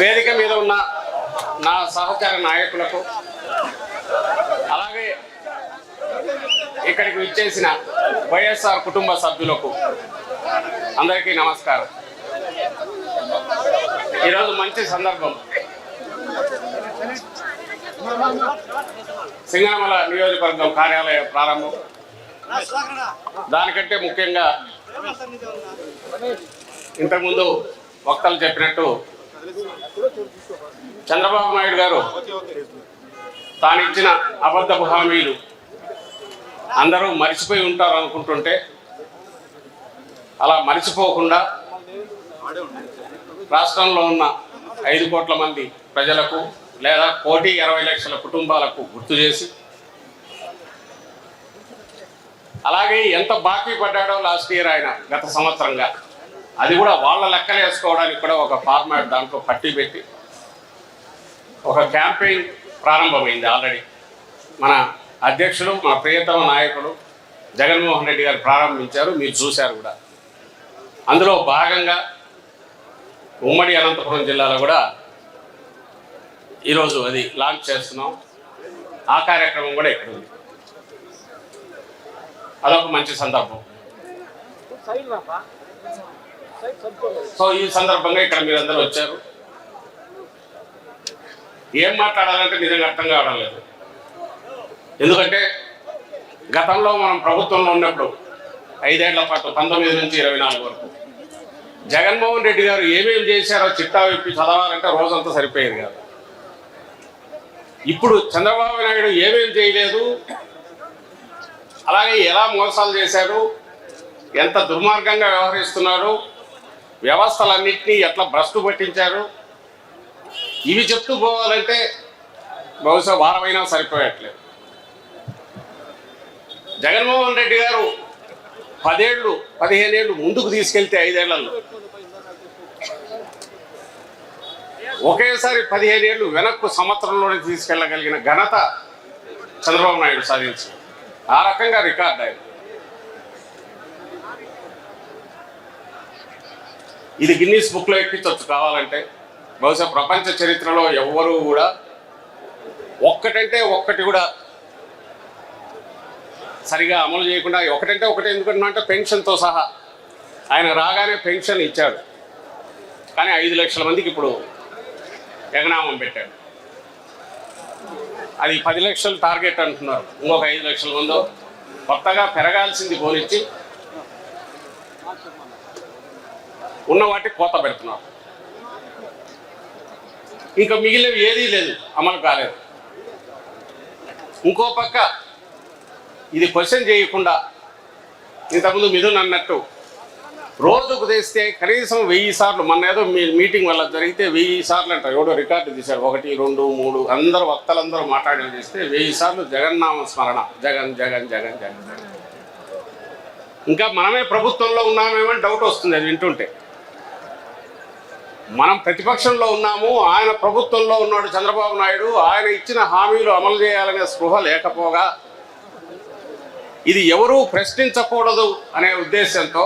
వేదిక మీద ఉన్న నా సహచార నాయకులకు అలాగే ఇక్కడికి విచ్చేసిన వైఎస్ఆర్ కుటుంబ సభ్యులకు అందరికీ నమస్కారం. ఈరోజు మంచి సందర్భం. సింగనమల నియోజకవర్గం కార్యాలయ ప్రారంభం. దానికంటే ముఖ్యంగా ఇంతకుముందు వక్తలు చెప్పినట్టు చంద్రబాబు నాయుడు గారు తాను ఇచ్చిన అబద్ధపు హామీలు అందరూ మరిచిపోయి ఉంటారు అనుకుంటుంటే అలా మరిచిపోకుండా రాష్ట్రంలో ఉన్న ఐదు కోట్ల మంది ప్రజలకు లేదా కోటి ఇరవై లక్షల కుటుంబాలకు గుర్తు చేసి అలాగే ఎంత బాకీ పడ్డాడో లాస్ట్ ఇయర్ ఆయన గత సంవత్సరంగా. అది కూడా వాళ్ళ లెక్కలు వేసుకోవడానికి కూడా ఒక ఫార్మాట్ దాంట్లో పట్టి పెట్టి ఒక క్యాంపెయిన్ ప్రారంభమైంది ఆల్రెడీ మన అధ్యక్షులు మన ప్రియతమ నాయకుడు జగన్మోహన్ రెడ్డి గారు ప్రారంభించారు మీరు చూశారు కూడా. అందులో భాగంగా ఉమ్మడి అనంతపురం జిల్లాలో కూడా ఈరోజు అది లాంచ్ చేస్తున్నాం. ఆ కార్యక్రమం కూడా ఇక్కడ ఉంది. అదొక మంచి సందర్భం. సో ఈ సందర్భంగా ఇక్కడ మీరందరూ వచ్చారు. ఏం మాట్లాడాలంటే నిజంగా అర్థం కావడం లేదు. ఎందుకంటే గతంలో మనం ప్రభుత్వంలో ఉన్నప్పుడు ఐదేళ్ళ పాటు పంతొమ్మిది నుంచి ఇరవై నాలుగు వరకు జగన్మోహన్ రెడ్డి గారు ఏమేమి చేశారో చిట్టా విప్పి చదవాలంటే రోజంతా సరిపోయేది కాదు. ఇప్పుడు చంద్రబాబు నాయుడు ఏమేమి చేయలేదు? అలాగే ఎలా మోసాలు చేశారు? ఎంత దుర్మార్గంగా వ్యవహరిస్తున్నారు వ్యవస్థలన్నింటినీ ఎట్లా భ్రష్టు పట్టించారు? ఇవి చెప్తూ పోవాలంటే బహుశా వారమైనా సరిపోయట్లేదు. జగన్మోహన్ రెడ్డి గారు పదేళ్ళు పదిహేనేళ్ళు ముందుకు తీసుకెళ్తే ఐదేళ్ళలో. ఒకేసారి పదిహేను ఏళ్ళు వెనక్కు సంవత్సరంలోనే తీసుకెళ్ళగలిగిన ఘనత చంద్రబాబు నాయుడు సాధించింది ఆ రకంగా రికార్డ్ ఆయన. ఇది గిన్నీస్ బుక్లో ఎక్కించవచ్చు కావాలంటే బహుశా ప్రపంచ చరిత్రలో ఎవ్వరూ కూడా ఒక్కటంటే ఒక్కటి కూడా సరిగా అమలు చేయకుండా ఒకటంటే ఒకటి ఎందుకంటే పెన్షన్తో సహా. ఆయన రాగానే పెన్షన్ ఇచ్చాడు. కానీ ఐదు లక్షల మందికి ఇప్పుడు ఎగనామం పెట్టాడు. అది పది లక్షలు టార్గెట్ అంటున్నారు. ఇంకొక ఐదు లక్షల మందో కొత్తగా పెరగాల్సింది పోలిచ్చి ఉన్న వాటికి కోత పెడుతున్నారు ఇంకా మిగిలినవి ఏదీ లేదు అమలు కాలేదు. ఇంకో పక్క ఇది క్వశ్చన్ చేయకుండా ఇంతకుముందు మిథున్ అన్నట్టు రోజు తెస్తే కనీసం వెయ్యి సార్లు మొన్న ఏదో మీ మీటింగ్ వల్ల జరిగితే వెయ్యి సార్లు అంటారు. ఎవడో రికార్డు తీశారు. ఒకటి రెండు మూడు అందరు వక్తలందరూ మాట్లాడి చేస్తే వెయ్యి సార్లు జగన్నామ స్మరణ. జగన్ జగన్ జగన్ జగన్ జగన్. ఇంకా మనమే ప్రభుత్వంలో ఉన్నామేమని డౌట్ వస్తుంది అది వింటుంటే. మనం ప్రతిపక్షంలో ఉన్నాము ఆయన ప్రభుత్వంలో ఉన్నాడు చంద్రబాబు నాయుడు ఆయన ఇచ్చిన హామీలు అమలు చేయాలనే స్పృహ లేకపోగా ఇది ఎవరూ ప్రశ్నించకూడదు అనే ఉద్దేశంతో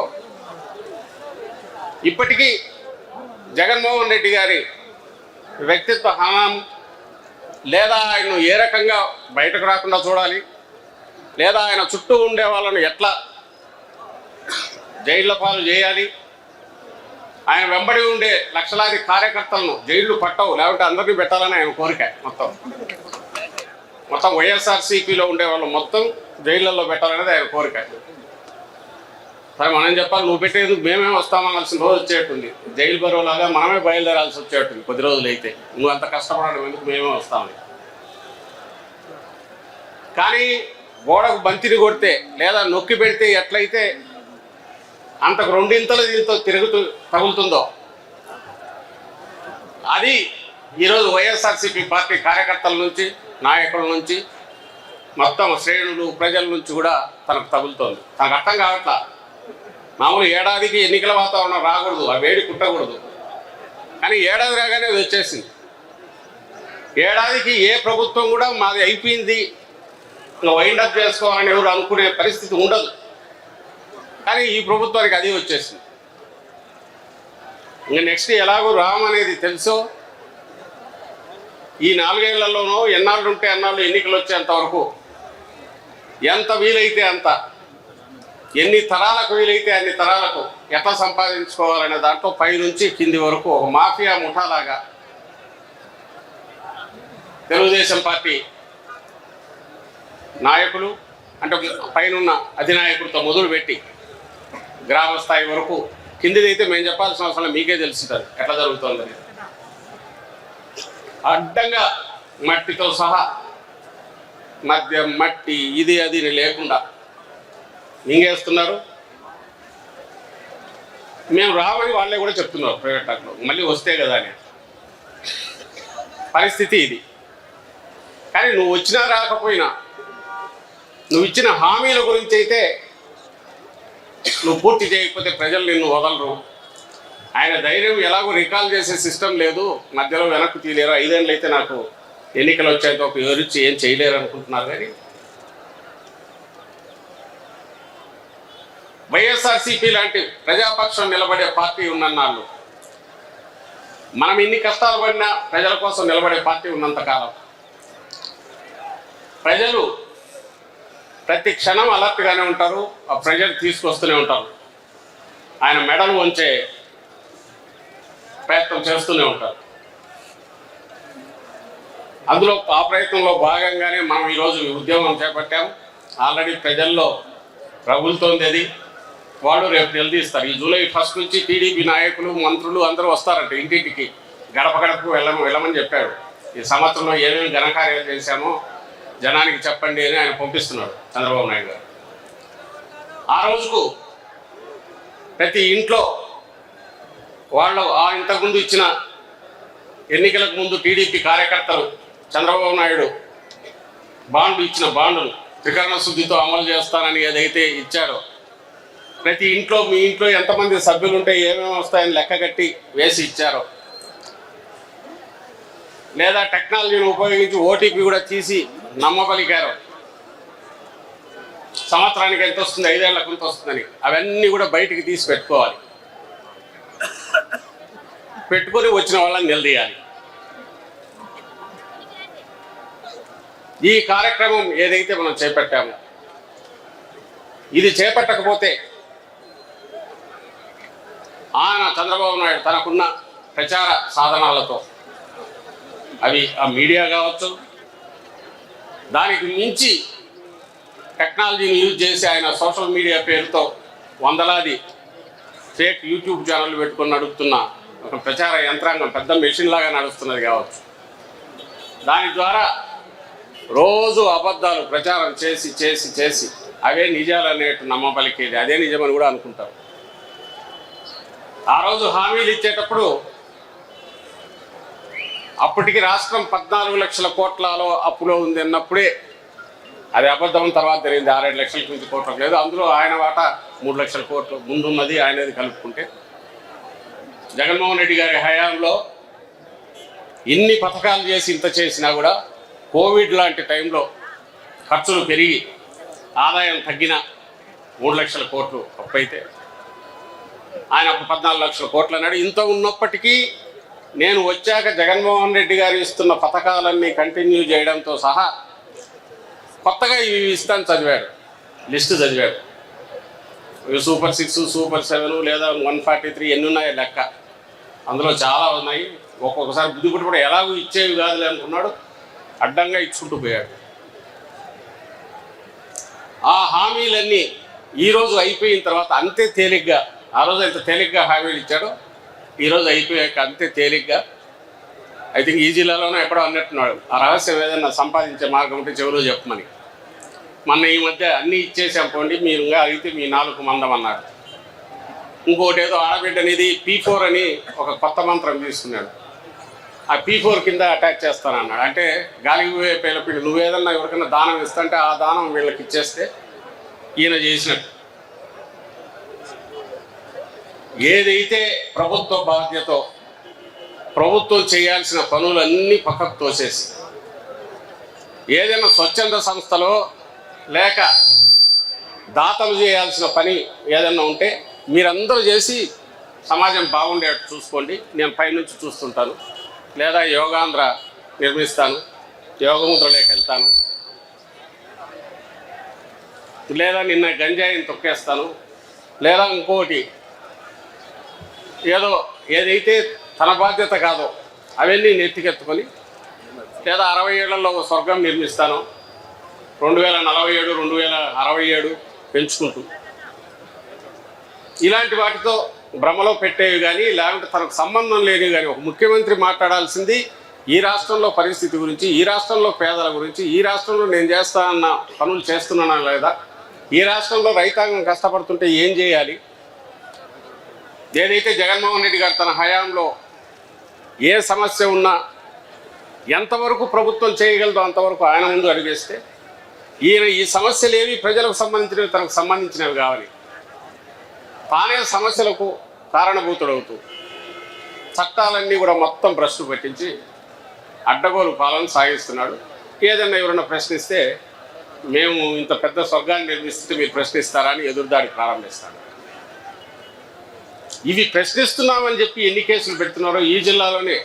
ఇప్పటికీ జగన్మోహన్ రెడ్డి గారి వ్యక్తిత్వ హనం లేదా ఆయన్ను ఏ రకంగా బయటకు రాకుండా చూడాలి లేదా ఆయన చుట్టూ ఉండే వాళ్ళను ఎట్లా జైళ్ళ పాలు చేయాలి ఆయన వెంబడి ఉండే లక్షలాది కార్యకర్తలను జైళ్ళు పట్టవు లేకుంటే అందరినీ పెట్టాలని ఆయన కోరిక మొత్తం. మొత్తం వైఎస్ఆర్సీపీలో ఉండే వాళ్ళు మొత్తం జైళ్ళల్లో పెట్టాలనేది ఆయన కోరిక. సరే మనం చెప్పాలి? నువ్వు పెట్టేందుకు మేమే వస్తామనాల్సిన రోజు వచ్చేటుంది జైలు బరువులాగా మనమే బయలుదేరాల్సి వచ్చేటుంది కొద్ది రోజులు అయితే. నువ్వు అంత కష్టపడడం ఎందుకు మేమే వస్తామని. కానీ గోడకు బంతిని కొడితే లేదా నొక్కి పెడితే ఎట్లయితే అంతకు రెండింతలు దీంతో తిరుగుతూ తగులుతుందో? అది ఈరోజు వైఎస్ఆర్సీపీ పార్టీ కార్యకర్తల నుంచి నాయకుల నుంచి మొత్తం శ్రేణులు ప్రజల నుంచి కూడా తనకు తగులుతోంది. తనకు అర్థం కావట్లా? మామూలు ఏడాదికి ఎన్నికల వాతావరణం రాకూడదు ఆ వేడి కుట్టకూడదు. కానీ ఏడాది రాగానే అది వచ్చేసింది. ఏడాదికి ఏ ప్రభుత్వం కూడా మాది అయిపోయింది. ఇంకా వైండప్ చేసుకోవాలని ఎవరు అనుకునే పరిస్థితి ఉండదు. కానీ ఈ ప్రభుత్వానికి అది వచ్చేసింది. ఇంకా నెక్స్ట్ ఎలాగో రామ్ అనేది తెలుసో? ఈ నాలుగేళ్ళలోనూ ఎన్నాళ్ళు ఉంటే అన్నాళ్ళు ఎన్నికలు వచ్చేంత వరకు ఎంత వీలైతే అంత ఎన్ని తరాలకు వీలైతే అన్ని తరాలకు ఎట్లా సంపాదించుకోవాలనే దాంట్లో పై నుంచి కింది వరకు ఒక మాఫియా ముఠాలాగా తెలుగుదేశం పార్టీ నాయకులు అంటే పైనున్న అధినాయకుడితో మొదలుపెట్టి గ్రామ స్థాయి వరకు కిందిదైతే మేము చెప్పాల్సిన అవసరం మీకే తెలుస్తుంది ఎట్లా జరుగుతుందని అడ్డంగా మట్టితో సహా మధ్య మట్టి ఇది అది లేకుండా మింగేస్తున్నారు. మేము రామని వాళ్ళే కూడా చెప్తున్నారు ప్రైవేట్ టాక్లో. మళ్ళీ వస్తే కదా అని. పరిస్థితి ఇది. కానీ నువ్వు వచ్చినా రాకపోయినా నువ్వు ఇచ్చిన హామీల గురించి అయితే నువ్వు పూర్తి చేయకపోతే ప్రజలు నిన్ను వదలరు. ఆయన ధైర్యం ఎలాగో రికాల్ చేసే సిస్టమ్ లేదు. మధ్యలో వెనక్కు తీయలేరు ఐదేళ్ళు అయితే నాకు ఎన్నికలు వచ్చాక ఒక వివరించి ఏం చేయలేరు అనుకుంటున్నారు కానీ. వైఎస్ఆర్సీపీ లాంటి ప్రజాపక్షం నిలబడే పార్టీ ఉన్నన్నాళ్ళు. మనం ఇన్ని కష్టాలు పడినా ప్రజల కోసం నిలబడే పార్టీ ఉన్నంతకాలం ప్రజలు ప్రతి క్షణం అలర్ట్గానే ఉంటారు ఆ ప్రజలు తీసుకొస్తూనే ఉంటారు. ఆయన మెడలు వంచే ప్రయత్నం చేస్తూనే ఉంటారు. అందులో ఆ ప్రయత్నంలో భాగంగానే మనం ఈరోజు ఉద్యమం చేపట్టాం. ఆల్రెడీ ప్రజల్లో రగులుతోంది అది వాళ్ళు రేపు నిలదీస్తారు. ఈ జూలై ఫస్ట్ నుంచి టీడీపీ నాయకులు మంత్రులు అందరూ వస్తారంట ఇంటింటికి. గడప గడపకు వెళ్ళమ వెళ్ళమని చెప్పాడు ఈ సంవత్సరంలో ఏమేమి ఘనకార్యాలు చేశామో జనానికి చెప్పండి అని ఆయన పంపిస్తున్నాడు చంద్రబాబు నాయుడు గారు. ఆ రోజుకు ప్రతి ఇంట్లో వాళ్ళు ఆ ఇంతకుముందు ఇచ్చిన ఎన్నికలకు ముందు టీడీపీ కార్యకర్తలు చంద్రబాబు నాయుడు బాండ్లు ఇచ్చిన బాండ్లు త్రికరణ శుద్ధితో అమలు చేస్తానని ఏదైతే ఇచ్చారో ప్రతి ఇంట్లో మీ ఇంట్లో ఎంతమంది సభ్యులు ఉంటే ఏమేమి వస్తాయని లెక్క కట్టి వేసి ఇచ్చారో లేదా టెక్నాలజీని ఉపయోగించి ఓటీపీ కూడా తీసి నమ్మబలికారు సంవత్సరానికి ఎంత వస్తుంది? ఐదేళ్ళకు ఎంత వస్తుందని. అవన్నీ కూడా బయటికి తీసి పెట్టుకోవాలి. పెట్టుకొని వచ్చిన వాళ్ళని నిలదీయాలి. ఈ కార్యక్రమం ఏదైతే మనం చేపట్టామో ఇది చేపట్టకపోతే ఆయన చంద్రబాబు నాయుడు తనకున్న ప్రచార సాధనాలతో అవి ఆ మీడియా కావచ్చు దానికి మించి టెక్నాలజీని యూజ్ చేసి ఆయన సోషల్ మీడియా పేరుతో వందలాది ఫేక్ యూట్యూబ్ ఛానల్ పెట్టుకొని నడుపుతున్న ఒక ప్రచార యంత్రాంగం పెద్ద మెషిన్ లాగా నడుస్తున్నది కావచ్చు. దాని ద్వారా రోజు అబద్ధాలు ప్రచారం చేసి చేసి చేసి అవే నిజాలు అనేట్టు నమ్మబలికేది. అదే నిజమని కూడా అనుకుంటారు. ఆ రోజు హామీలు ఇచ్చేటప్పుడు అప్పటికి రాష్ట్రం పద్నాలుగు లక్షల కోట్లలో అప్పులో ఉంది అన్నప్పుడే అది అబద్ధం తర్వాత తెలియదు ఆరేడు లక్షల నుంచి కోట్లకు లేదు అందులో ఆయన వాటా మూడు లక్షల కోట్లు ముందున్నది ఆయనది కలుపుకుంటే. జగన్మోహన్ రెడ్డి గారి హయాంలో ఇన్ని పథకాలు చేసి ఇంత చేసినా కూడా కోవిడ్ లాంటి టైంలో ఖర్చులు పెరిగి ఆదాయం తగ్గిన మూడు లక్షల కోట్లు అప్పైతే ఆయన పద్నాలుగు లక్షల కోట్లు అన్నాడు ఇంత ఉన్నప్పటికీ నేను వచ్చాక జగన్మోహన్ రెడ్డి గారు ఇస్తున్న పథకాలన్నీ కంటిన్యూ చేయడంతో సహా కొత్తగా ఇవి ఇస్తాను చదివాడు. లిస్ట్ చదివాడు. ఇవి సూపర్ సిక్స్ సూపర్ సెవెన్ లేదా వన్ ఫార్టీ త్రీ ఎన్ని ఉన్నాయో లెక్క. అందులో చాలా ఉన్నాయి. ఒక్కొక్కసారి బుద్ధి పుట్టి కూడా ఎలాగో ఇచ్చేవి కాదులే అనుకున్నాడు. అడ్డంగా ఇచ్చుకుంటూ పోయాడు. ఆ హామీలన్నీ ఈరోజు అయిపోయిన తర్వాత అంతే తేలిగ్గా ఆ రోజు ఎంత తేలిగ్గా హామీలు ఇచ్చాడో ఈరోజు అయిపోయాక అంతే తేలిగ్గా. ఐ థింక్ ఈ జిల్లాలోనే ఎక్కడో అన్నట్టున్నాడు. ఆ రహస్యం ఏదైనా సంపాదించే మార్గం ఉంటే చెవులో చెప్పమని. మొన్న ఈ మధ్య అన్నీ ఇచ్చేసాం పోండి మీరు ఇంకా అడిగితే మీ నాలుగు మందం అన్నారు ఇంకోటి ఏదో ఆడబిడ్డ అనేది పీ ఫోర్ అని ఒక కొత్త మంత్రం తీసుకున్నాడు. ఆ పీ ఫోర్ కింద చేస్తాను చేస్తానన్నాడు. అంటే గాలికి పోయే పేలపిండి నువ్వేదన్నా ఎవరికైనా దానం ఇస్తుంటే ఆ దానం వీళ్ళకి ఇచ్చేస్తే ఈయన చేసినట్టు. ఏదైతే ప్రభుత్వ బాధ్యత ప్రభుత్వం చేయాల్సిన పనులన్నీ పక్కకు తోసేసి ఏదైనా స్వచ్ఛంద సంస్థలో లేక దాతలు చేయాల్సిన పని ఏదైనా ఉంటే మీరందరూ చేసి సమాజం బాగుండేట్టు చూసుకోండి. నేను పైనుంచి చూస్తుంటాను. లేదా యోగాంధ్ర నిర్మిస్తాను. యోగముద్రలోకి వెళ్తాను. లేదా నిన్న గంజాయిని తొక్కేస్తాను. లేదా ఇంకోటి ఏదో ఏదైతే తన బాధ్యత కాదో అవన్నీ నెత్తికెత్తుకొని లేదా అరవై ఏళ్ళలో ఒక స్వర్గం నిర్మిస్తాను. రెండు వేల నలభై ఏడు రెండు వేల అరవై ఏడు పెంచుకుంటూ. ఇలాంటి వాటితో భ్రమలో పెట్టేవి కానీ లేకుంటే తనకు సంబంధం లేనివి కానీ ఒక ముఖ్యమంత్రి మాట్లాడాల్సింది ఈ రాష్ట్రంలో పరిస్థితి గురించి ఈ రాష్ట్రంలో పేదల గురించి ఈ రాష్ట్రంలో నేను చేస్తానన్న పనులు చేస్తున్నానా లేదా? ఈ రాష్ట్రంలో రైతాంగం కష్టపడుతుంటే ఏం చేయాలి? ఏదైతే జగన్మోహన్ రెడ్డి గారు తన హయాంలో ఏ సమస్య ఉన్నా ఎంతవరకు ప్రభుత్వం చేయగలదో అంతవరకు ఆయన ముందు అడిగేస్తే ఈయన ఈ సమస్యలు ఏవి ప్రజలకు సంబంధించినవి తనకు సంబంధించినవి కావాలి. తానే సమస్యలకు కారణభూతుడవుతూ చట్టాలన్నీ కూడా మొత్తం ప్రశ్న పెట్టించి అడ్డగోలు పాలన సాగిస్తున్నాడు. ఏదైనా ఎవరైనా ప్రశ్నిస్తే మేము ఇంత పెద్ద స్వర్గాన్ని నిర్మిస్తే మీరు ప్రశ్నిస్తారా అని ఎదురుదాడి ప్రారంభిస్తాడు. ఇవి ప్రశ్నిస్తున్నామని చెప్పి ఎన్ని కేసులు పెడుతున్నారో ఈ జిల్లాలోనే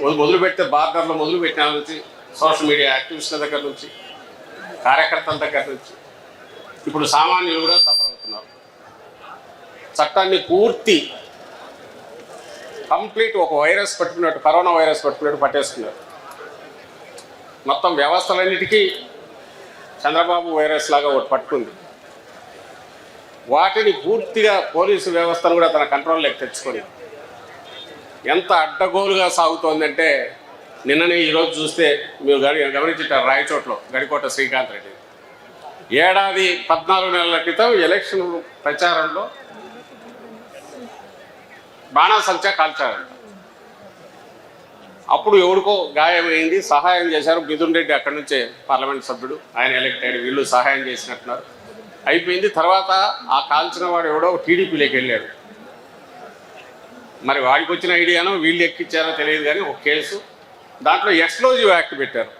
మొదలు మొదలు పెడితే బార్డర్లో మొదలు పెట్టిన నుంచి సోషల్ మీడియా యాక్టివిస్టుల దగ్గర నుంచి కార్యకర్తల దగ్గర నుంచి. ఇప్పుడు సామాన్యులు కూడా సఫర్ అవుతున్నారు. చట్టాన్ని పూర్తి కంప్లీట్ ఒక వైరస్ పట్టుకున్నట్టు కరోనా వైరస్ పట్టుకున్నట్టు పట్టేస్తున్నారు. మొత్తం వ్యవస్థలన్నిటికీ చంద్రబాబు వైరస్ లాగా ఒకటి పట్టుకుంది. వాటిని పూర్తిగా పోలీసు వ్యవస్థను కూడా తన కంట్రోల్లోకి తెచ్చుకొని ఎంత అడ్డగోలుగా సాగుతోందంటే నిన్ననే ఈరోజు చూస్తే మీరు గడి గమనించారు రాయచోట్లో గడికోట శ్రీకాంత్ రెడ్డి. ఏడాది పద్నాలుగు నెలల క్రితం ఎలక్షన్ ప్రచారంలో బాణాసంచా కాల్చారంట. అప్పుడు ఎవరికో గాయమైంది సహాయం చేశారు. మిథున్ రెడ్డి అక్కడి నుంచే పార్లమెంట్ సభ్యుడు. ఆయన ఎలక్ట్ అయ్యాడు వీళ్ళు సహాయం చేసినట్టున్నారు. అయిపోయింది. తర్వాత ఆ కాల్చిన వాడు ఎవడో టీడీపీలోకి వెళ్ళాడు. మరి వాడికి వచ్చిన ఐడియానో వీళ్ళు ఎక్కిచ్చారో తెలియదు కానీ ఒక కేసు. దాంట్లో ఎక్స్ప్లోజివ్ యాక్ట్ పెట్టారు.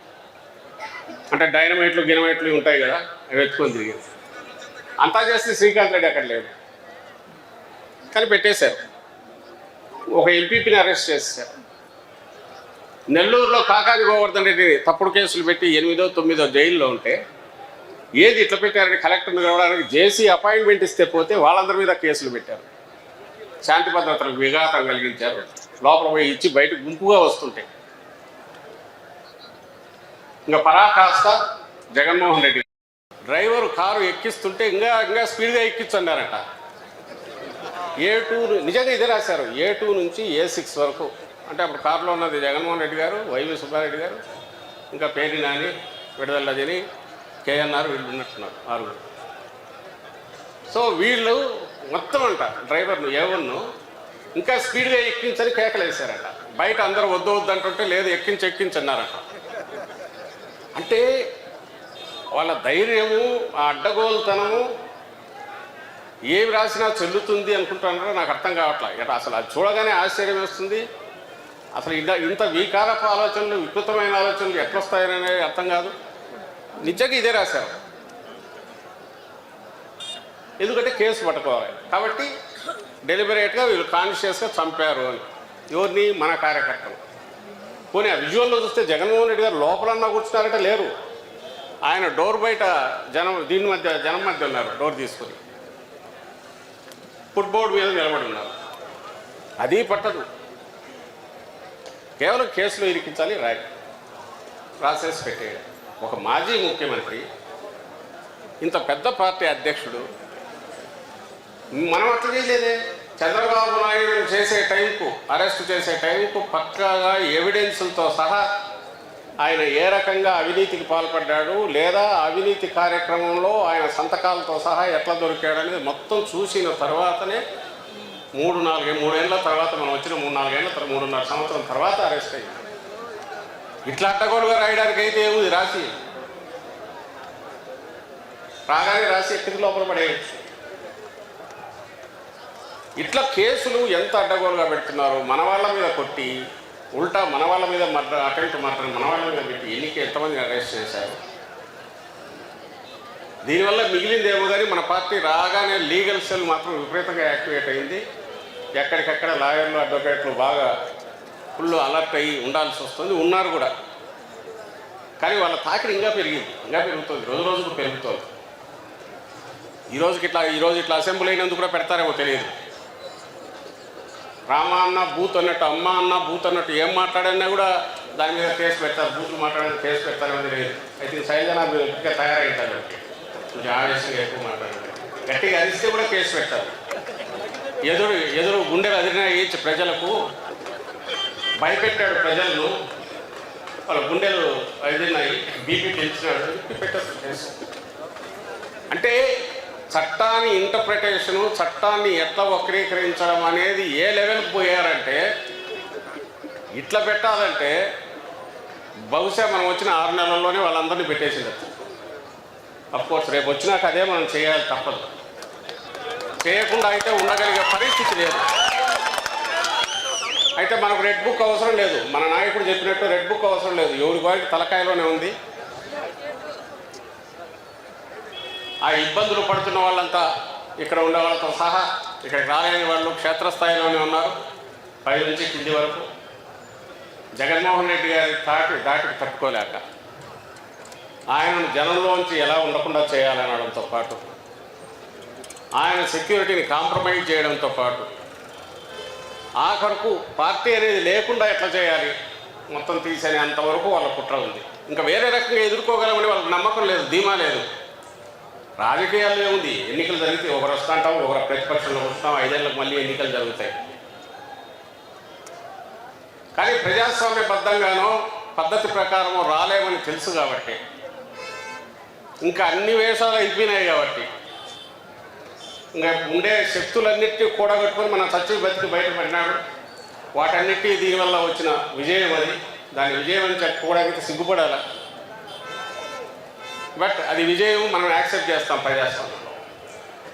అంటే డైనమైట్లు గినమైట్లు ఉంటాయి కదా అవి ఎత్తుకొని తిరిగారు. అంతా చేస్తే శ్రీకాంత్ రెడ్డి అక్కడ లేడు. కానీ పెట్టేశారు. ఒక ఎంపీపీని అరెస్ట్ చేశారు నెల్లూరులో కాకాని గోవర్ధన్ రెడ్డి తప్పుడు కేసులు పెట్టి ఎనిమిదో తొమ్మిదో జైల్లో ఉంటే ఏది ఇట్లా పెట్టారని కలెక్టర్ని కలవడానికి జేసీ అపాయింట్మెంట్ ఇస్తే పోతే వాళ్ళందరి మీద కేసులు పెట్టారు. శాంతి భద్రతలకు విఘాతం కలిగించారు. లోపల పోయి ఇచ్చి బయట గుంపుగా వస్తుంటే. ఇంకా పరాకాష్ట జగన్మోహన్ రెడ్డి డ్రైవర్ కారు ఎక్కిస్తుంటే ఇంకా ఇంకా స్పీడ్గా ఎక్కించన్నారట. ఏ టూ నిజంగా ఇదే రాశారు. ఏ టూ నుంచి ఏ సిక్స్ వరకు. అంటే అప్పుడు కారులో ఉన్నది జగన్మోహన్ రెడ్డి గారు వైవి సుబ్బారెడ్డి గారు ఇంకా పేరు నాని విడుదల కేఎన్ఆర్ వీళ్ళు ఉన్నట్టున్నారు ఆరుగురు. సో వీళ్ళు మొత్తం అంట డ్రైవర్ను ఎవరిను ఇంకా స్పీడ్గా ఎక్కించని కేకలేశారట బయట అందరూ వద్దు వద్దు అంటుంటే లేదు ఎక్కించి ఎక్కించన్నారట అంటే వాళ్ళ ధైర్యము ఆ అడ్డగోలుతనము ఏమి రాసినా చెల్లుతుంది అనుకుంటున్నారో నాకు అర్థం కావట్లేదు ఇక అసలు అది చూడగానే ఆశ్చర్యం వేస్తుంది. అసలు ఇంత ఇంత వికారపు ఆలోచనలు వికృతమైన ఆలోచనలు ఎట్లొస్తాయనేది అర్థం కాదు. నిజంగా ఇదే రాశారు. ఎందుకంటే కేసు పట్టుకోవాలి. కాబట్టి డెలిబరేట్గా వీళ్ళు కాన్షియస్గా చంపారు అని. ఎవరిని? మన కార్యకర్తలు. పోనీ ఆ విజువల్లో చూస్తే జగన్మోహన్ రెడ్డి గారు లోపలన్నా కూర్చున్నారంటే లేరు. ఆయన డోర్ బయట జనం దీని మధ్య జనం మధ్య ఉన్నారు డోర్ తీసుకొని. ఫుట్బోర్డ్ మీద నిలబడి ఉన్నారు. అది పట్టదు. కేవలం కేసులో ఇరికించాలి రాయి. ప్రాసెస్ పెట్టేయడం ఒక మాజీ ముఖ్యమంత్రి ఇంత పెద్ద పార్టీ అధ్యక్షుడు మనం అట్లా చేయలేదే. చంద్రబాబు నాయుడు చేసే టైంకు అరెస్ట్ చేసే టైంకు పక్కాగా ఎవిడెన్సులతో సహా ఆయన ఏ రకంగా అవినీతికి పాల్పడ్డాడు లేదా అవినీతి కార్యక్రమంలో ఆయన సంతకాలతో సహా ఎట్లా దొరికాడనేది మొత్తం చూసిన తర్వాతనే మూడు నాలుగు మూడేళ్ళ తర్వాత మనం వచ్చిన మూడు నాలుగేళ్ళ తర్వాత మూడున్నర సంవత్సరం తర్వాత అరెస్ట్ అయ్యాడు. ఇట్లా అడ్డగోలుగా రాయడానికి అయితే ఏముంది? రాసి. రాగానే రాసి ఎక్కడికి లోపల పడేయచ్చు. ఇట్లా కేసులు ఎంత అడ్డగోలుగా పెడుతున్నారు మన వాళ్ళ మీద కొట్టి ఉల్టా మన వాళ్ళ మీద మర్డర్ అటెంప్ట్ మర్డర్ మన వాళ్ళ మీద పెట్టి ఎన్నిక ఎంతమంది అరెస్ట్ చేశారు? దీనివల్ల మిగిలిందేమో కానీ మన పార్టీ రాగానే లీగల్ సెల్ మాత్రం విపరీతంగా యాక్టివేట్ అయింది. ఎక్కడికక్కడ లాయర్లు అడ్వకేట్లు బాగా ఫుల్ అలర్ట్ అయ్యి ఉండాల్సి వస్తుంది. ఉన్నారు కూడా. కానీ వాళ్ళ తాకిడి ఇంకా పెరిగింది. ఇంకా పెరుగుతుంది. రోజు రోజుకు పెరుగుతుంది. ఈ రోజుకి ఇట్లా ఈ రోజు ఇట్లా అసెంబ్లీ అయినందుకు కూడా పెడతారేమో తెలియదు. రామ అన్న బూత్ అన్నట్టు అమ్మ అన్న బూత్ అన్నట్టు ఏం మాట్లాడన్నా కూడా దాని మీద కేసు పెడతారు. బూతులు మాట్లాడని కేసు పెడతారేమో తెలియదు. అయితే శైలజన గట్టిగా తయారవుతారు కొంచెం ఆవేశంగా ఎక్కువ మాట్లాడారు గట్టిగా అరిస్తే కూడా కేసు పెడతారు. ఎదురు ఎదురు గుండెలు అదిరినాయి ఇచ్చి ప్రజలకు భయపెట్టాడు ప్రజలను. వాళ్ళ గుండెలు ఎదిరినాయి బీపీ పెంచినాడు. అని అంటే చట్టాన్ని ఇంటర్ప్రిటేషను చట్టాన్ని ఎట్లా వక్రీకరించడం అనేది ఏ లెవెల్కి పోయారంటే ఇట్లా పెట్టాలంటే బహుశా మనం వచ్చిన ఆరు నెలల్లోనే వాళ్ళందరినీ పెట్టేసింది అఫ్కోర్స్ రేపు వచ్చినాక అదే మనం చేయాలి తప్పదు. చేయకుండా అయితే ఉండగలిగే పరిస్థితి లేదు. అయితే మనకు రెడ్ బుక్ అవసరం లేదు. మన నాయకుడు చెప్పినట్టు రెడ్ బుక్ అవసరం లేదు. ఎవరి వారికి తలకాయలోనే ఉంది. ఆ ఇబ్బందులు పడుతున్న వాళ్ళంతా ఇక్కడ ఉండే వాళ్ళతో సహా ఇక్కడికి రాలేని వాళ్ళు క్షేత్రస్థాయిలోనే ఉన్నారు. పై నుంచి కింది వరకు. జగన్మోహన్ రెడ్డి గారి తాటి దాటికి తట్టుకోలేక. ఆయనను జనంలోంచి ఎలా ఉండకుండా చేయాలనడంతో పాటు. ఆయన సెక్యూరిటీని కాంప్రమైజ్ చేయడంతో పాటు. ఆఖరుకు పార్టీ అనేది లేకుండా ఎట్లా చేయాలి? మొత్తం తీసేనే అంతవరకు వాళ్ళ కుట్ర ఉంది. ఇంకా వేరే రకంగా ఎదుర్కోగలమని వాళ్ళకి నమ్మకం లేదు ధీమా లేదు. రాజకీయాల్లో ఉంది ఎన్నికలు జరిగితే ఒకరు వస్తుంటాం ఒకరు ప్రతిపక్షంలో వస్తాం ఐదేళ్ళకి మళ్ళీ ఎన్నికలు జరుగుతాయి. కానీ ప్రజాస్వామ్యబద్ధంగానో పద్ధతి ప్రకారము రాలేమని తెలుసు కాబట్టి. ఇంకా అన్ని వేషాలు అయిపోయినాయి కాబట్టి. ఇంకా ఉండే శక్తులన్నిటినీ కూడగట్టుకొని మన చచ్చి బతికి బయటపడినాడు వాటన్నిటి దీనివల్ల వచ్చిన విజయం అది. దాని విజయం అని చెప్పుకోవడానికి సిగ్గుపడాల. బట్ అది విజయం మనం యాక్సెప్ట్ చేస్తాం ప్రజాస్వామ్యంలో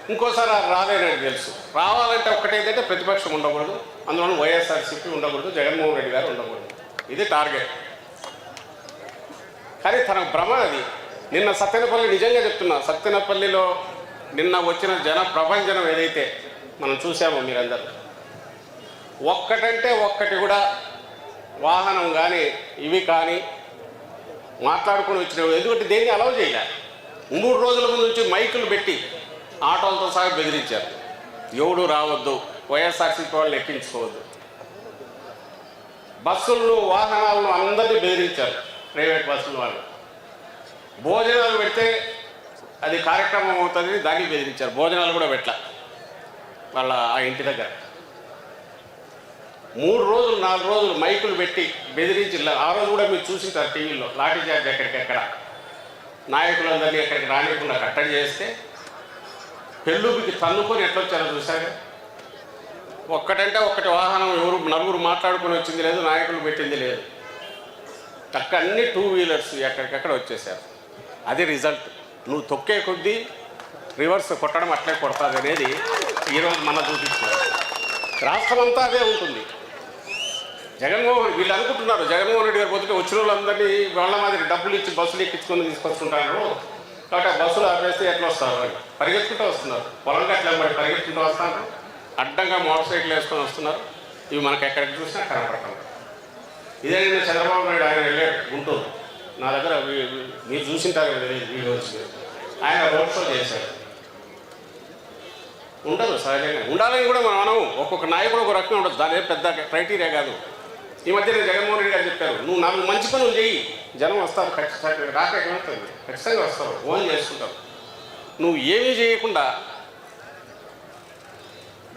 ఇంకోసారి అది రాలేనని తెలుసు. రావాలంటే ఒక్కటేదైతే ప్రతిపక్షం ఉండకూడదు అందులో వైఎస్ఆర్సీపీ ఉండకూడదు జగన్మోహన్ రెడ్డి గారు ఉండకూడదు. ఇది టార్గెట్. కానీ తన భ్రమ అది. నిన్న సత్తెనపల్లి నిజంగా చెప్తున్నా సత్తెనపల్లిలో నిన్న వచ్చిన జన ప్రపంచం ఏదైతే మనం చూసామో మీరందరూ ఒక్కటంటే ఒక్కటి కూడా వాహనం కానీ ఇవి కానీ మాట్లాడుకుని వచ్చిన ఎందుకంటే దేన్ని అలౌ చేయలే. మూడు రోజుల ముందు నుంచి మైకులు పెట్టి ఆటోలతో సహా బెదిరించారు. ఎవడు రావద్దు వైఎస్ఆర్సీపీ వాళ్ళు ఎక్కించుకోవద్దు. బస్సులను వాహనాలను అందరినీ బెదిరించారు. ప్రైవేట్ బస్సులు వాళ్ళు. భోజనాలు పెడితే అది కార్యక్రమం అవుతుంది దానికి బెదిరించారు. భోజనాలు కూడా పెట్టల. వాళ్ళ ఆ ఇంటి దగ్గర. మూడు రోజులు నాలుగు రోజులు మైకులు పెట్టి బెదిరించి లా- ఆ రోజు కూడా మీరు చూసింటారు టీవీలో. లాఠీ చార్జ్ ఎక్కడికెక్కడ నాయకులందరినీ ఎక్కడికి రానియకుండా కట్టడి చేస్తే పెళ్ళుకి తన్నుకొని ఎట్లొచ్చారో చూసారు ఒక్కటంటే ఒక్కటి వాహనం ఎవరు నలుగురు మాట్లాడుకొని వచ్చింది లేదు నాయకులు పెట్టింది లేదు. అక్క అన్ని టూ వీలర్స్ ఎక్కడికక్కడ వచ్చేసారు అది రిజల్ట్. నువ్వు తొక్కే కొద్దీ రివర్స్ కొట్టడం అట్లే కొడతాది అనేది ఈరోజు మన చూపించారు రాష్ట్రం అంతా అదే ఉంటుంది. జగన్మోహన్ వీళ్ళు అనుకుంటున్నారు జగన్మోహన్ రెడ్డి గారు పోతుంటే వచ్చిన వాళ్ళందరినీ వాళ్ళ మాదిరి డబ్బులు ఇచ్చి బస్సులు ఎక్కించుకొని తీసుకొస్తుంటారు. కాబట్టి ఆ బస్సులు ఆపేస్తే ఎట్లా వస్తారు? వాళ్ళు పరిగెత్తుకుంటూ వస్తున్నారు. పొలం అట్లా మరి పరిగెత్తుకుంటూ వస్తారు? అడ్డంగా మోటార్ సైకిల్ వేసుకొని వస్తున్నారు. ఇవి మనకు ఎక్కడికి చూసినా కనపడటం. ఇదే చంద్రబాబు నాయుడు ఆయన వెళ్ళాడు గుంటూరు. నా దగ్గర మీరు చూసింటారు కదా వీడియోస్ ఆయన రోడ్ షో చేశారు ఉండదు సహజంగా. ఉండాలని కూడా మనం అనము. ఒక్కొక్క నాయకుడు ఒక రకంగా ఉండదు. దాని పెద్ద క్రైటీరియా కాదు. ఈ మధ్య నేను జగన్మోహన్ రెడ్డి గారు చెప్పారు నువ్వు నాకు మంచి పనులు చెయ్యి. జనం వస్తారు ఖచ్చితంగా. రాక ఏమవుతుంది ఖచ్చితంగా వస్తారు. ఓన్ చేసుకుంటారు నువ్వు ఏమీ చేయకుండా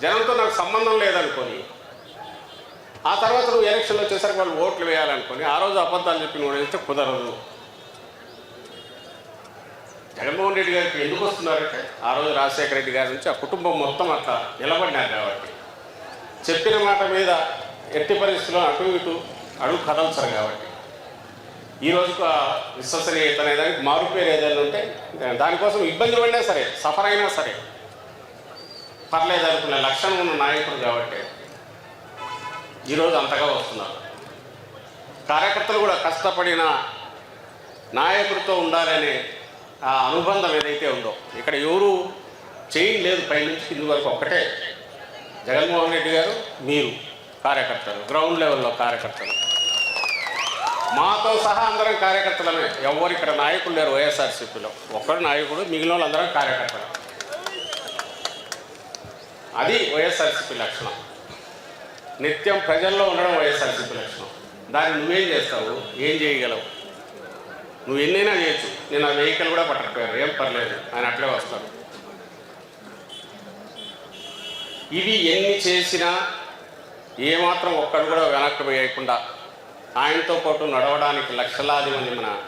జనంతో నాకు సంబంధం లేదనుకొని ఆ తర్వాత నువ్వు ఎలక్షన్లో వచ్చేసరికి వాళ్ళు ఓట్లు వేయాలనుకొని ఆ రోజు అబద్ధాలు చెప్పి నువ్వు వేస్తే కుదరదు. జగన్మోహన్ రెడ్డి గారికి ఎందుకు వస్తున్నారంటే ఆ రోజు రాజశేఖర రెడ్డి గారి నుంచి ఆ కుటుంబం మొత్తం అట్లా నిలబడినారు కాబట్టి. చెప్పిన మాట మీద ఎట్టి పరిస్థితుల్లో అటు ఇటు అడుగు కదల్చరు కాబట్టి. ఈ రోజుకు ఆ విశ్వసనీయత అనే దానికి మారుపేరు ఏదైనా ఉంటే దానికోసం ఇబ్బంది పడినా సరే సఫర్ అయినా సరే పర్లేదు అనుకునే లక్షణం ఉన్న నాయకుడు కాబట్టి. ఈరోజు అంతగా వస్తున్నారు కార్యకర్తలు కూడా కష్టపడిన నాయకుడితో ఉండాలనే ఆ అనుబంధం ఏదైతే ఉందో ఇక్కడ ఎవరు చేయి లేదు పైనుంచి కింది వరకు ఒక్కటే. జగన్మోహన్ రెడ్డి గారు మీరు కార్యకర్తలు గ్రౌండ్ లెవెల్లో కార్యకర్తలు. మాతో సహా అందరం కార్యకర్తలమే. ఎవరు ఇక్కడ నాయకులు లేరు వైఎస్ఆర్సీపీలో. ఒక్కడు నాయకుడు మిగిలిన వాళ్ళందరం కార్యకర్తలు. అది వైఎస్ఆర్సీపీ లక్షణం. నిత్యం ప్రజల్లో ఉండడం వైఎస్ఆర్సీపీ లక్షణం దాన్ని నువ్వేం చేస్తావు? ఏం చేయగలవు? నువ్వు ఎన్నైనా చేయొచ్చు. నేను ఆ వెహికల్ కూడా పట్టకపోయారు ఏం పర్లేదు. ఆయన అట్లే వస్తాడు. ఇవి ఎన్ని చేసినా ఏమాత్రం ఒక్కడు కూడా వెనక్కి వేయకుండా ఆయనతో పాటు నడవడానికి లక్షలాది మంది మన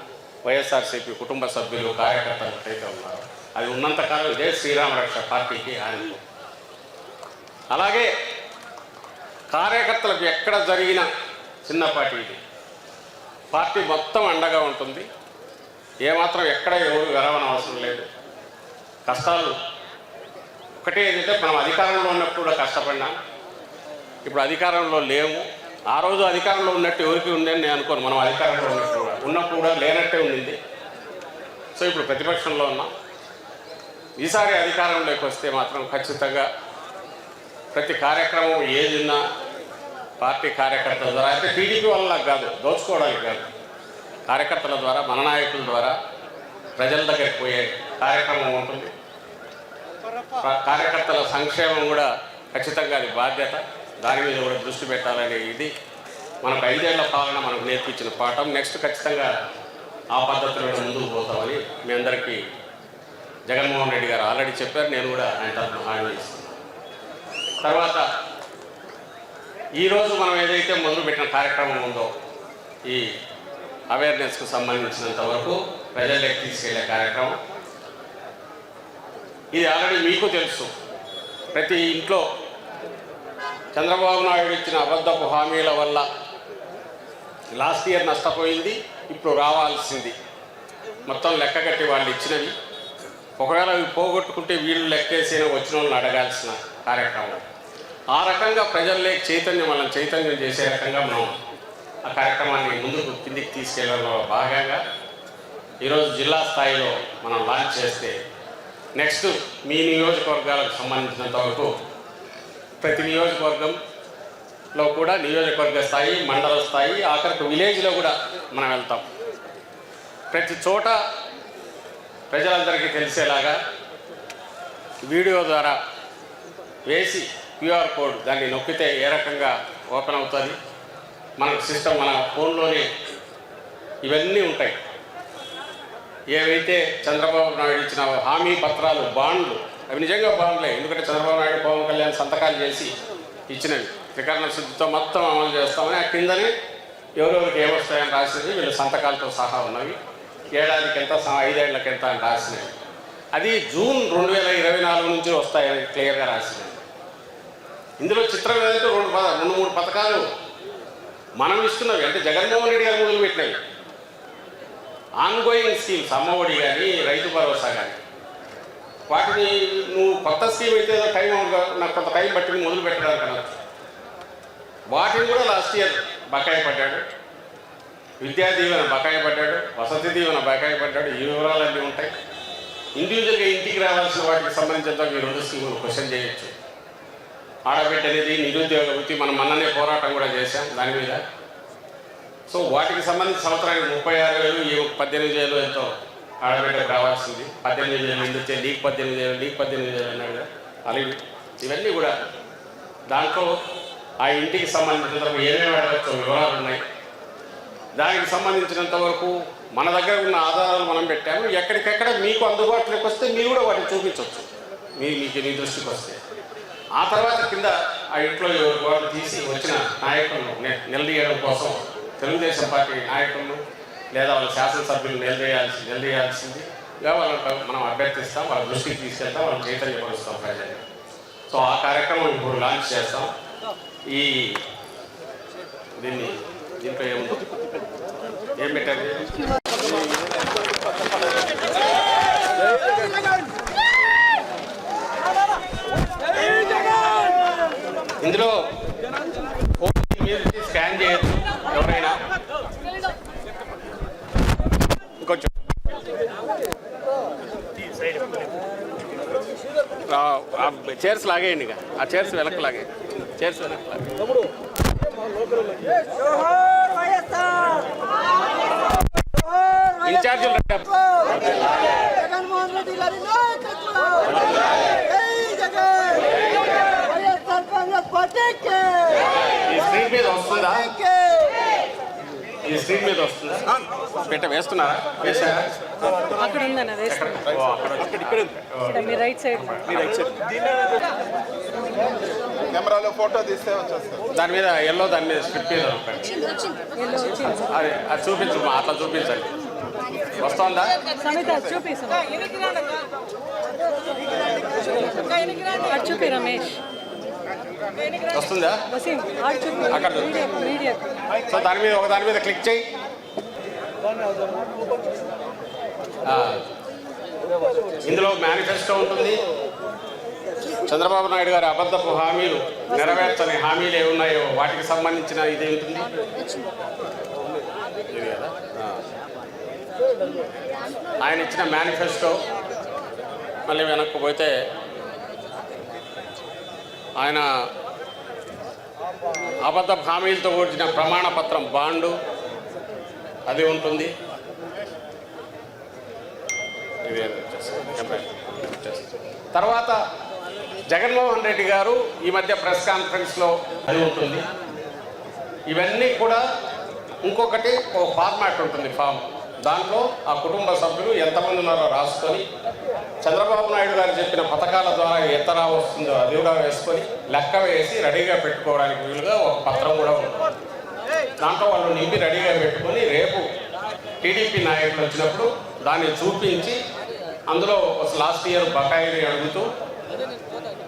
వైఎస్ఆర్సీపీ కుటుంబ సభ్యులు కార్యకర్తలు అయితే ఉన్నారు అది ఉన్నంతకాలం ఇదే శ్రీరామ రక్ష పార్టీకి ఆయన అలాగే కార్యకర్తలకు ఎక్కడ జరిగిన చిన్నపాటి ఇది. పార్టీ మొత్తం అండగా ఉంటుంది. ఏమాత్రం ఎక్కడ ఎవరు వెరవని అవసరం లేదు. కష్టాలు ఒకటే ఏంటంటే మనం అధికారంలో ఉన్నప్పుడు కూడా కష్టపడినా ఇప్పుడు అధికారంలో లేము ఆ రోజు అధికారంలో ఉన్నట్టు ఎవరికి ఉందని నేను అనుకోను. మనం అధికారంలో ఉన్నట్టు ఉన్నప్పుడు కూడా లేనట్టే ఉండింది. సో ఇప్పుడు ప్రతిపక్షంలో ఉన్నాం. ఈసారి అధికారంలోకి వస్తే మాత్రం ఖచ్చితంగా ప్రతి కార్యక్రమం ఏదిన్నా పార్టీ కార్యకర్తల ద్వారా అయితే టీడీపీ వల్ల కాదు దోచుకోవడానికి కాదు. కార్యకర్తల ద్వారా మన నాయకుల ద్వారా ప్రజల దగ్గరికి పోయే కార్యక్రమం ఉంటుంది. కార్యకర్తల సంక్షేమం కూడా ఖచ్చితంగా అది బాధ్యత. దాని మీద కూడా దృష్టి పెట్టాలనే ఇది. మనకు ఐదేళ్ళ పాలన మనకు నేర్పించిన పాఠం. నెక్స్ట్ ఖచ్చితంగా ఆ పద్ధతిలో ముందుకు పోతామని మీ అందరికీ జగన్మోహన్ రెడ్డి గారు ఆల్రెడీ చెప్పారు. నేను కూడా ఆయన తరఫున హామీ ఇస్తున్నాను తర్వాత ఈరోజు మనం ఏదైతే మొదలుపెట్టిన కార్యక్రమం ఉందో ఈ అవేర్నెస్కు సంబంధించినంత వరకు ప్రజల్లోకి తీసుకెళ్ళే కార్యక్రమం. ఇది ఆల్రెడీ మీకు తెలుసు. ప్రతి ఇంట్లో చంద్రబాబు నాయుడు ఇచ్చిన అబద్ధపు హామీల వల్ల లాస్ట్ ఇయర్ నష్టపోయింది ఇప్పుడు రావాల్సింది. మొత్తం లెక్క కట్టి వాళ్ళు ఇచ్చినవి. ఒకవేళ అవి పోగొట్టుకుంటే వీళ్ళు లెక్కేసిన వచ్చిన వాళ్ళని అడగాల్సిన కార్యక్రమం. ఆ రకంగా ప్రజల్లో చైతన్యం వాళ్ళని చైతన్యం చేసే రకంగా మనం ఆ కార్యక్రమాన్ని ముందుకు కిందికి తీసుకెళ్ళడంలో భాగంగా ఈరోజు జిల్లా స్థాయిలో మనం లాంచ్ చేస్తే నెక్స్ట్ మీ నియోజకవర్గాలకు సంబంధించినంత వరకు ప్రతి నియోజకవర్గంలో కూడా నియోజకవర్గ స్థాయి మండల స్థాయి ఆఖరికి విలేజ్లో కూడా మనం వెళ్తాం. ప్రతి చోట ప్రజలందరికీ తెలిసేలాగా వీడియో ద్వారా వేసి క్యూఆర్ కోడ్ దాన్ని నొక్కితే ఏ రకంగా ఓపెన్ అవుతుంది? మన సిస్టమ్ మన ఫోన్లోనే ఇవన్నీ ఉంటాయి. ఏవైతే చంద్రబాబు నాయుడు ఇచ్చిన హామీ పత్రాలు బాండ్లు అవి నిజంగా బాండ్లే. ఎందుకంటే చంద్రబాబు నాయుడు పవన్ కళ్యాణ్ సంతకాలు చేసి ఇచ్చినవి. త్రికరణ శుద్ధితో మొత్తం అమలు చేస్తామని ఆ కిందనే ఎవరెవరికి ఏమొస్తాయని రాసినవి. వీళ్ళ సంతకాలతో సహా ఉన్నవి. ఏడాదికి ఎంత ఐదేళ్ళకి ఎంత అని రాసినవి. అది జూన్ రెండు వేల ఇరవై నాలుగు నుంచి వస్తాయని క్లియర్గా రాసినవి. ఇందులో చిత్రం ఏదంటే రెండు పద రెండు మూడు పథకాలు మనం ఇస్తున్నవి అంటే జగన్మోహన్ రెడ్డి గారు మొదలుపెట్టినవి. ఆన్గోయింగ్ స్కీమ్స్ అమ్మఒడి కానీ రైతు భరోసా కానీ వాటిని నువ్వు కొత్త స్కీమ్ అయితే టైం నాకు కొంత టైం పట్టింది మొదలు పెట్టడానికి వాటిని కూడా లాస్ట్ ఇయర్ బకాయి పడ్డాడు. విద్యా దీవెన బకాయి పడ్డాడు వసతి దీవెన బకాయి పడ్డాడు ఈ వివరాలన్నీ ఉంటాయి. ఇండివిజువల్గా ఇంటికి రావాల్సిన వాటికి సంబంధించిన మీరు రెండు స్కీములు క్వశ్చన్ చేయొచ్చు. ఆడబిడ్డ అనేది నిరుద్యోగ వృత్తి మనం మొన్ననే పోరాటం కూడా చేశాం దాని మీద. సో వాటికి సంబంధించి సంవత్సరానికి ముప్పై ఆరు వేలు ఈ పద్దెనిమిది వేలు ఎంతో ఆడబిడ్డకు రావాల్సింది. పద్దెనిమిది వేలు ఎందుకే లీక్ పద్దెనిమిది వేలు లీక్ పద్దెనిమిది వేలు అన్నాడు కదా అలాగే ఇవన్నీ కూడా దాంట్లో ఆ ఇంటికి సంబంధించినంత ఏమేమి అడగచ్చో వివరాలు ఉన్నాయి. దానికి సంబంధించినంత వరకు మన దగ్గర ఉన్న ఆధారాలు మనం పెట్టాము. ఎక్కడికెక్కడ మీకు అందుబాటులోకి వస్తే మీరు కూడా వాటిని చూపించవచ్చు. మీ మీకు మీ దృష్టికి వస్తే. ఆ తర్వాత కింద ఆ ఇంట్లో వాళ్ళు తీసి వచ్చిన నాయకులను నిలదీయడం కోసం తెలుగుదేశం పార్టీ నాయకులను లేదా వాళ్ళ శాసనసభ్యులు నిలదీయాల్సి నిలదీయాల్సింది. ఇలా వాళ్ళని మనం అభ్యర్థిస్తాం వాళ్ళ దృష్టికి తీసుకెళ్తాం వాళ్ళకి చైతన్యపరుస్తాం ప్రజలు సో ఆ కార్యక్రమం ఇప్పుడు లాంచ్ చేస్తాం. ఈ దీన్ని దీంట్లో ఏముంది ఏం పెట్టారు? ఇందులో స్కాన్ చేయొచ్చు ఎవరైనా. ఇంకొంచెం. చైర్స్ లాగేయండి ఇక. ఆ చైర్స్ వెనక్కి లాగే. చైర్స్ వెనక్కి లాగే. జోహార్ వైఎస్ఆర్ ఇన్ఛార్జీలు జగన్మోహన్ రెడ్డి గారి నాయకత్వం ఈ స్క్రీన్ మీద వస్తుందా. ఈ స్క్రీన్ మీద వస్తుందా? పెట్ట వేస్తున్నారా వేసారా అక్కడ ఉందన్న వేసుకోండి ఓ, అక్కడ వచ్చి- ఇక్కడ ఉంది. ఓ, ఇక్కడ మీ రైట్ సైడ్. కెమెరాలో ఫోటో తీస్తే వచ్చేస్తారు దాని మీద ఎల్లో దాని మీద స్క్రిప్ట్ మీద ఒకటి. ఎల్లో వచ్చింది. అది అది చూపించు మా అట్లా చూపించండి. వస్తుందా? సమిత అది. అటు చూపి రమేష్. వస్తుందా? అక్కడ సో దాని మీద ఒక దాని మీద క్లిక్ చేయి. ఇందులో మేనిఫెస్టో ఉంటుంది. చంద్రబాబు నాయుడు గారి అబద్ధపు హామీలు నెరవేర్చని హామీలు ఏ ఉన్నాయో వాటికి సంబంధించిన ఇది ఉంటుంది ఆయన ఇచ్చిన మేనిఫెస్టో మళ్ళీ వెనక్కు పోతే ఆయన అబద్ధ హామీలతో కూడిన ప్రమాణపత్రం బాండు. అది ఉంటుంది. ఇది తర్వాత జగన్మోహన్ రెడ్డి గారు ఈ మధ్య ప్రెస్ కాన్ఫరెన్స్లో అది ఉంటుంది. ఇవన్నీ కూడా ఇంకొకటి ఓ ఫార్మాట్ ఉంటుంది ఫామ్. దాంట్లో ఆ కుటుంబ సభ్యులు ఎంతమంది ఉన్నారో రాసుకొని చంద్రబాబు నాయుడు గారు చెప్పిన పథకాల ద్వారా ఎంత వస్తుందో అది కూడా వేసుకొని లెక్క వేసి రెడీగా పెట్టుకోవడానికి వీలుగా ఒక పత్రం కూడా ఉంటుంది దాంట్లో వాళ్ళు నింపి రెడీగా పెట్టుకొని రేపు టీడీపీ నాయకులు వచ్చినప్పుడు దాన్ని చూపించి అందులో లాస్ట్ ఇయర్ బకాయిలు అడుగుతూ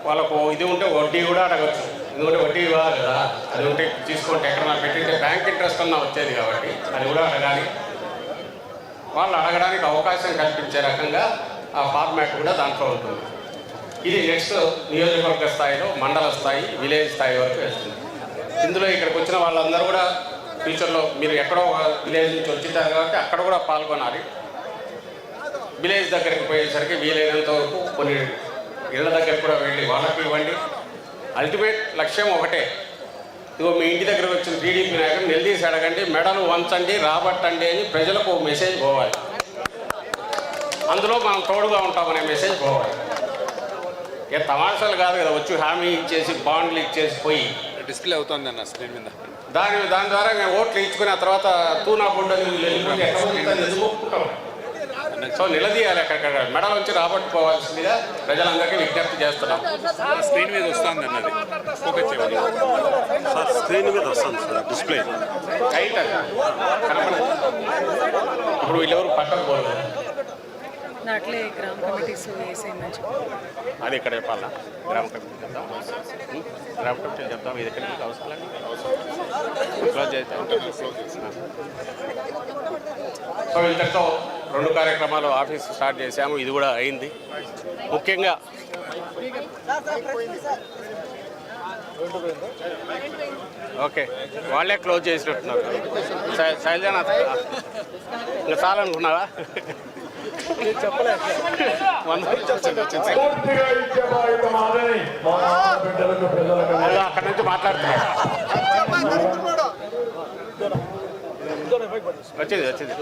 వాళ్ళకు ఇది ఉంటే వడ్డీ కూడా అడగచ్చు. ఎందుకంటే వడ్డీ ఇవ్వాలి కదా. అది ఉంటే తీసుకుంటే ఎక్కడన్నా పెట్టింటే బ్యాంక్ ఇంట్రెస్ట్ అన్నా వచ్చేది కాబట్టి అది కూడా అడగాలి. వాళ్ళు అడగడానికి అవకాశం కల్పించే రకంగా ఫార్మాట్ కూడా దాంట్లో ఉంటుంది. ఇది నెక్స్ట్ నియోజకవర్గ స్థాయిలో మండల స్థాయి విలేజ్ స్థాయి వరకు వెళ్తుంది. ఇందులో ఇక్కడికి వచ్చిన వాళ్ళందరూ కూడా ఫ్యూచర్లో మీరు ఎక్కడో విలేజ్ నుంచి వచ్చింటారు కాబట్టి అక్కడ కూడా పాల్గొనాలి. విలేజ్ దగ్గరికి పోయేసరికి వీలైనంత వరకు కొన్ని ఇళ్ళ దగ్గరికి కూడా వెళ్ళి వాళ్ళకి ఇవ్వండి. అల్టిమేట్ లక్ష్యం ఒకటే. ఇదిగో మీ ఇంటి దగ్గరకు వచ్చిన టీడీపీ నాయకుడు నిలదీసి అడగండి మెడలు వంచండి రాబట్టండి అని ప్రజలకు ఒక మెసేజ్ పోవాలి. అందులో మనం తోడుగా ఉంటామనే మెసేజ్ పోవాలి. ఏ తమాషాలు కాదు కదా వచ్చి హామీ ఇచ్చేసి బాండ్లు ఇచ్చేసి పోయి. డిస్ప్లే అవుతుంది అన్న స్క్రీన్ మీద. దాని దాని ద్వారా మేము ఓట్లు ఇచ్చుకున్న తర్వాత తూనా ఒప్పుకుంటాం సో నిలదీయాలి అక్కడక్కడ మెడల నుంచి రాబట్టుకోవాల్సిందిగా ప్రజలందరికీ విజ్ఞప్తి చేస్తున్నాం. స్క్రీన్ మీద వస్తుంది అన్నది. సార్ స్క్రీన్ మీద వస్తుంది సార్ డిస్ప్లే ఇప్పుడు వీళ్ళెవరు పక్కకు దాంట్లో గ్రామ కమిటీస్ వేసేయమని చెప్పి అది ఇక్కడ చెప్పాలా? గ్రామ కమిటీ చెప్తాం గ్రామ కమిటీ చెప్తాం ఇది ఎక్కడ మీకు అవసరం క్లోజ్ చేస్తాం. సో ఇంతటితో రెండు కార్యక్రమాలు ఆఫీస్ స్టార్ట్ చేశాము. ఇది కూడా అయింది. ముఖ్యంగా ఓకే. వాళ్ళే క్లోజ్ చేసినట్టున్నారు. శై- శైలజానాథ్ ఇంకా చాలనుకున్నారా అక్కడ నుంచి మాట్లాడుతున్నారు వచ్చేది వచ్చేది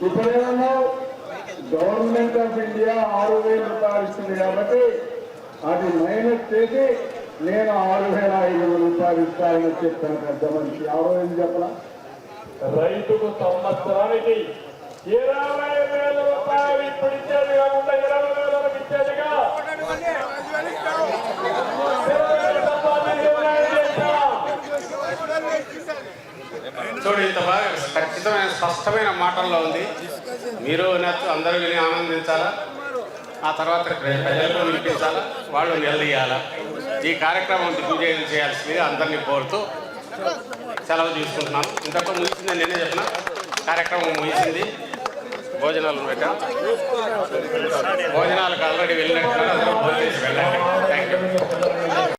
ఇప్పుడేమన్నా గవర్నమెంట్ ఆఫ్ ఇండియా ఆరు వేల రూపాయలు ఇస్తుంది కాబట్టి అది మైనస్ చేసి నేను ఆరు వేల ఐదు వందల రూపాయలు ఇస్తానని చెప్పాను పెద్ద మనిషి ఆరో ఏం చెప్పలా. రైతుకు సంవత్సరానికి ఇరవై వేల రూపాయలు ఇప్పుడు ఇచ్చేది కాకుండా ఇరవై వేలకు ఇచ్చేదిగా వేల రూపాయలు ఇరవై చూడు ఇంత బాగా ఖచ్చితమైన స్పష్టమైన మాటల్లో ఉంది. మీరు వినొచ్చు అందరూ విని ఆనందించాలా? ఆ తర్వాత ప్ర- ప్రజలకు వినిపించాలా? వాళ్ళు నిలదీయాలా? ఈ కార్యక్రమం దిగ్విజయం చేయాల్సిందిగా అందరినీ కోరుతూ సెలవు తీసుకుంటున్నాను. ఇంతకు ముగిసింది నేనే చెప్పిన కార్యక్రమం ముగిసింది. భోజనాలు పెట్టాం? భోజనాలకు ఆల్రెడీ వెళ్ళినట్టు థ్యాంక్ యూ